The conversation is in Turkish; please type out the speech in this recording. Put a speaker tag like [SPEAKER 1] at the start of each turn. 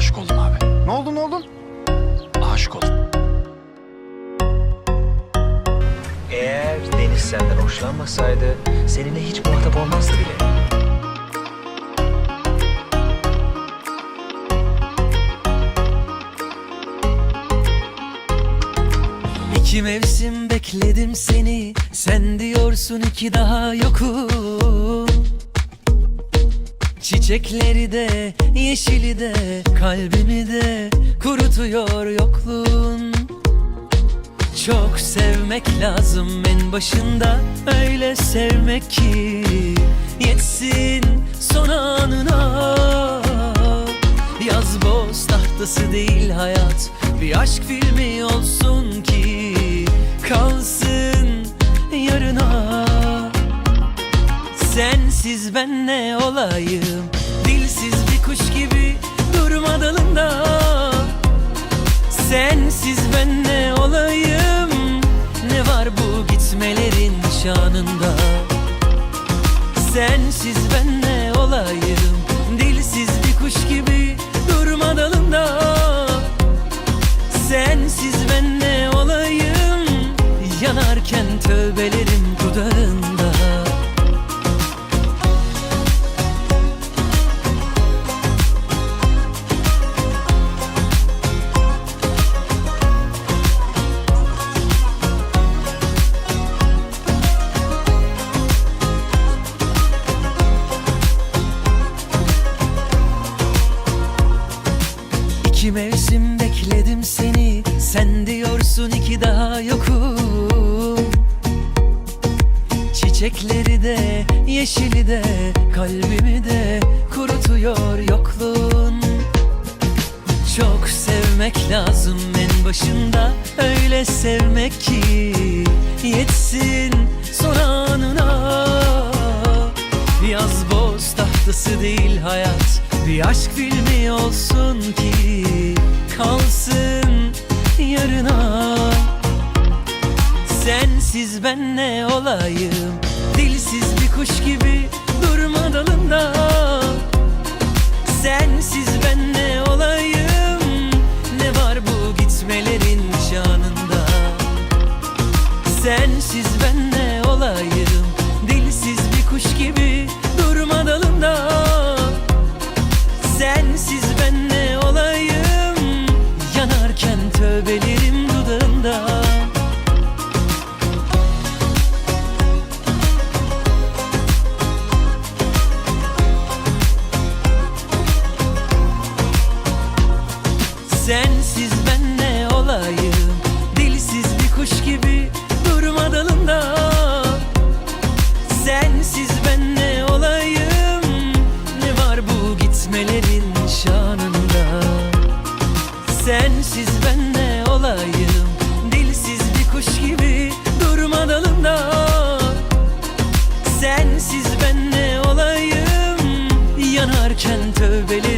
[SPEAKER 1] Aşık oldum abi.
[SPEAKER 2] Ne oldu ne oldu?
[SPEAKER 1] Aşık oldum.
[SPEAKER 3] Eğer Deniz senden hoşlanmasaydı seninle hiç muhatap olmazdı bile.
[SPEAKER 4] İki mevsim bekledim seni Sen diyorsun iki daha yokum Çiçekleri de yeşili de Kalbimi de kurutuyor yokluğun. Çok sevmek lazım en başında Öyle sevmek ki Yetsin son anına. Yaz boz tahtası değil hayat Bir aşk filmi olsun ki Kalsın yarına Sensiz ben ne olayım? Dilsiz bir kuş gibi durma dalında. Sensiz ben ne olayım? Ne var bu gitmelerin şanında? Sensiz ben ne olayım? Dilsiz bir kuş gibi durma dalında. Sensiz ben ne olayım? Yanarken tövbelerim dudağında İki mevsim bekledim seni. Sen diyorsun iki daha yokum. Çiçekleri de yeşili de Kalbimi de kurutuyor yokluğun. Çok sevmek lazım en başında. Öyle sevmek ki Yetsin son anına. Yaz boz tahtası değil hayat Bir aşk filmi olsun ki Kalsın yarına. Sensiz ben ne olayım? Dilsiz bir kuş gibi durma dalında. Sensiz ben ne olayım? Ne var bu gitmelerin şanında Sensiz ben Sensiz ben ne olayım? Dilsiz bir kuş gibi durma dalında Sensiz ben ne olayım? Ne var bu gitmelerin şanında? Sensiz ben ne olayım? Dilsiz bir kuş gibi durma dalında Sensiz ben ne olayım? Yanarken tövbeli